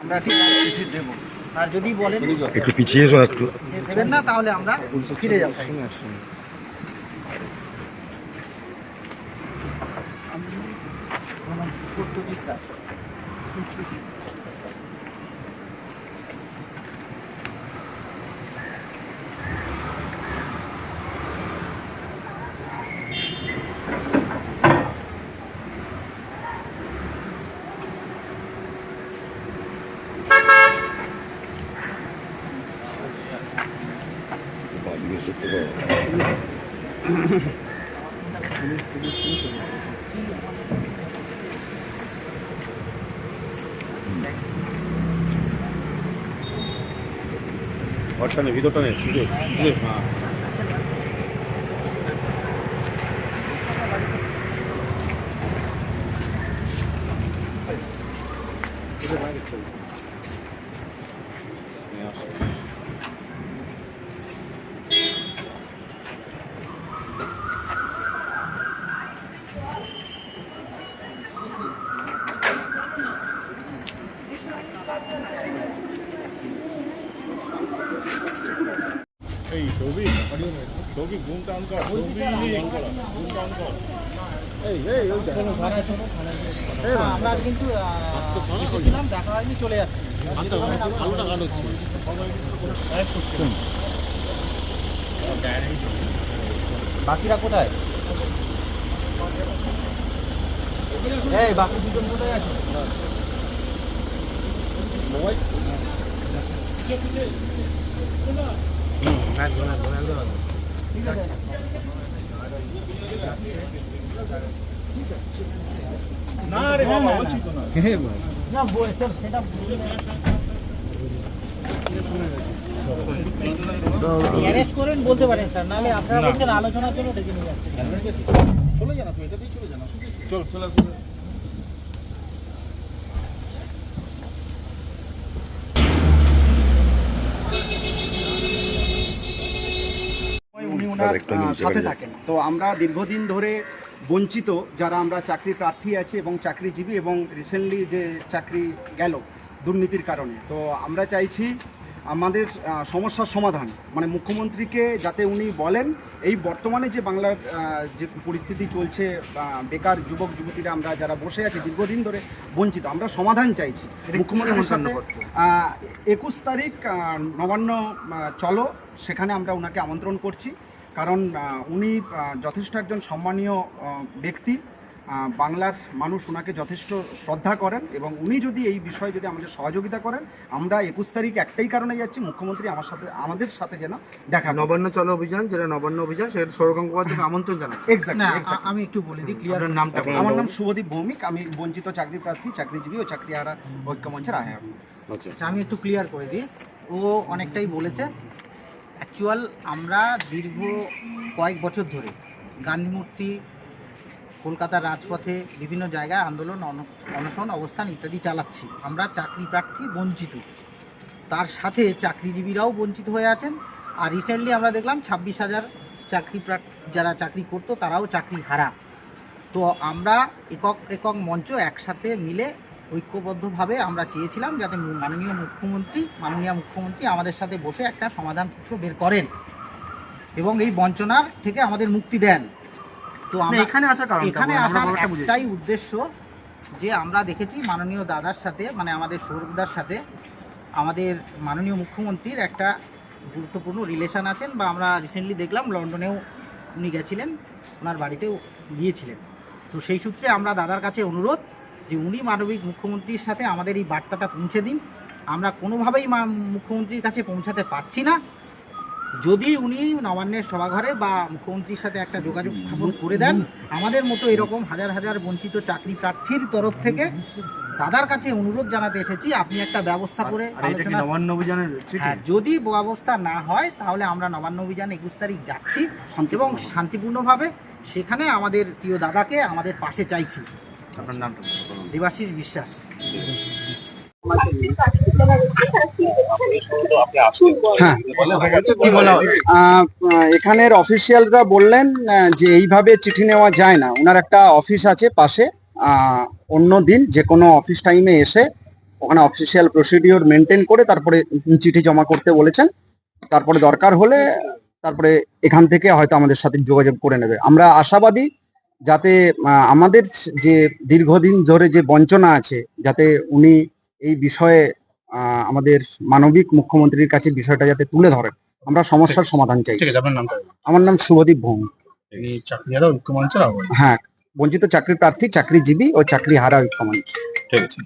আমরা ঠিক চিঠি আর যদি বলেন একটু পিছিয়ে এসো একটু। দেবেন না তাহলে আমরা ফিরে যাব। সত্যজিৎ রায়। নেই ভিতরটা নেই সুযোগ সুযোগ এই সৌভিক ঘুম টান কর সৌভিক ঘুম এই এই ওই দেখ। আমরা কিন্তু এসেছিলাম দেখা হয়নি চলে যাচ্ছি। আলুটা আলুটা গান হচ্ছে বাকিরা কোথায়? এই বাকি দুজন কোথায় আছে? ঠিক আছে না রে বাবা বঞ্চিত না না বল- স্যার সেটা অ্যারেস্ট করেন বলতে পারেন স্যার। নাহলে আপনারা বলছেন আলোচনার জন্য ডেকে নিয়ে যাচ্ছেন। চলে যা না এটাতেই চলে যা চল চলে সাথে থাকেন তো আমরা দীর্ঘদিন ধরে বঞ্চিত যারা আমরা চাকরি প্রার্থী আছি এবং চাকরিজীবী এবং রিসেন্টলি যে চাকরি গেল দুর্নীতির কারণে। তো আমরা চাইছি আমাদের সমস্যার সমাধান। মানে মুখ্যমন্ত্রীকে যাতে উনি বলেন এই বর্তমানে যে বাংলার যে পরিস্থিতি চলছে বেকার যুবক যুবতীরা আমরা যারা বসে আছি দীর্ঘদিন ধরে বঞ্চিত আমরা সমাধান চাইছি। মুখ্যমন্ত্রীর সাথে একুশ তারিখ নবান্ন চলো সেখানে আমরা ওনাকে আমন্ত্রণ করছি। কারণ উনি যথেষ্ট একজন সম্মানীয় ব্যক্তি। বাংলার মানুষ ওনাকে যথেষ্ট শ্রদ্ধা করেন এবং উনি যদি এই বিষয়ে যদি আমাদের সহযোগিতা করেন আমরা একুশ তারিখ একটাই কারণে যাচ্ছি মুখ্যমন্ত্রী আমার সাথে আমাদের সাথে যেন দেখা নবান্ন চলো অভিযান যেটা নবান্ন অভিযান সেটা সৌরভ গঙ্গোপাধ্যায়কে আমন্ত্রণ জানাচ্ছে। আমি একটু বলে দিই ক্লিয়ার নামটা আমার নাম শুভদীপ ভৌমিক আমি বঞ্চিত চাকরি প্রার্থী চাকরিজীবী ও চাকরিহারা ঐক্যমঞ্চের আহ্বায়ক। আচ্ছা। আমি একটু ক্লিয়ার করে দিই। ও অনেকটাই বলেছে অ্যাকচুয়াল আমরা দীর্ঘ কয়েক বছর ধরে গান্ধী মূর্তি কলকাতার রাজপথে বিভিন্ন জায়গায় আন্দোলন, অন- অনশন, অবস্থান ইত্যাদি চালাচ্ছি। আমরা চাকরি প্রার্থী বঞ্চিত। তার সাথে চাকরিজীবীরাও বঞ্চিত হয়ে আছেন। আর রিসেন্টলি আমরা দেখলাম ছাব্বিশ হাজার চাকরি প্রার্থী, যারা চাকরি করতো তারাও চাকরি হারা। তো আমরা একক একক মঞ্চ একসাথে মিলে ঐক্যবদ্ধভাবে আমরা চেয়েছিলাম যাতে মাননীয় মুখ্যমন্ত্রী মাননীয় মুখ্যমন্ত্রী আমাদের সাথে বসে একটা সমাধান সূত্র বের করেন এবং এই বঞ্চনার থেকে আমাদের মুক্তি দেন। তো আমরা এখানে আসার কারণটা এখানে আসার একটাই উদ্দেশ্য যে আমরা দেখেছি মাননীয় দাদার সাথে মানে আমাদের সৌরভদার সাথে আমাদের মাননীয় মুখ্যমন্ত্রীর একটা গুরুত্বপূর্ণ রিলেশন আছেন বা আমরা রিসেন্টলি দেখলাম লন্ডনেও উনি গেছিলেন ওনার বাড়িতেও গিয়েছিলেন। তো সেই সূত্রে আমরা দাদার কাছে অনুরোধ যে উনি মানবিক মুখ্যমন্ত্রীর সাথে আমাদের এই বার্তাটা পৌঁছে দিন। আমরা কোনোভাবেই মা- মুখ্যমন্ত্রীর কাছে পৌঁছাতে পারছি না। যদি উনি নবান্নের সভাঘরে বা মুখ্যমন্ত্রীর সাথে একটা যোগাযোগ স্থাপন করে দেন আমাদের মতো এরকম হাজার হাজার বঞ্চিত চাকরি প্রার্থীর তরফ থেকে দাদার কাছে অনুরোধ জানাতে এসেছি আপনি একটা ব্যবস্থা করে নবান্ন অভিযানের চিঠি হ্যাঁ যদি ব্যবস্থা না হয় তাহলে আমরা নবান্ন অভিযান একুশ তারিখ যাচ্ছি এবং শান্তিপূর্ণভাবে সেখানে আমাদের প্রিয় দাদাকে আমাদের পাশে চাইছি। আপনার নামটা দেবাশিস বিশ্বাস। হ্যাঁ। এখানের অফিসিয়ালরা বললেন যে এইভাবে চিঠি নেওয়া যায় না। ওনার একটা অফিস আছে পাশে। অন্য দিন যে কোনো অফিস টাইমে এসে ওখানে অফিসিয়াল প্রসিডিওর মেনটেন করে তারপরে চিঠি জমা করতে বলেছেন। তারপরে দরকার হলে তারপরে এখান থেকে হয়তো আমাদের সাথে যোগাযোগ করে নেবে। আমরা আশাবাদী যাতে আমাদের যে দীর্ঘদিন ধরে যে বঞ্চনা আছে যাতে উনি এই বিষয়ে আমাদের মানবিক মুখ্যমন্ত্রীর কাছে বিষয়টা যাতে তুলে ধরেন। আমরা সমস্যার সমাধান চাই আমার নাম শুভদীপ ভৌম। হ্যাঁ বঞ্চিত চাকরি প্রার্থী চাকরিজীবী ও চাকরি হারা ঐক্যমঞ্চ। ঠিক আছে।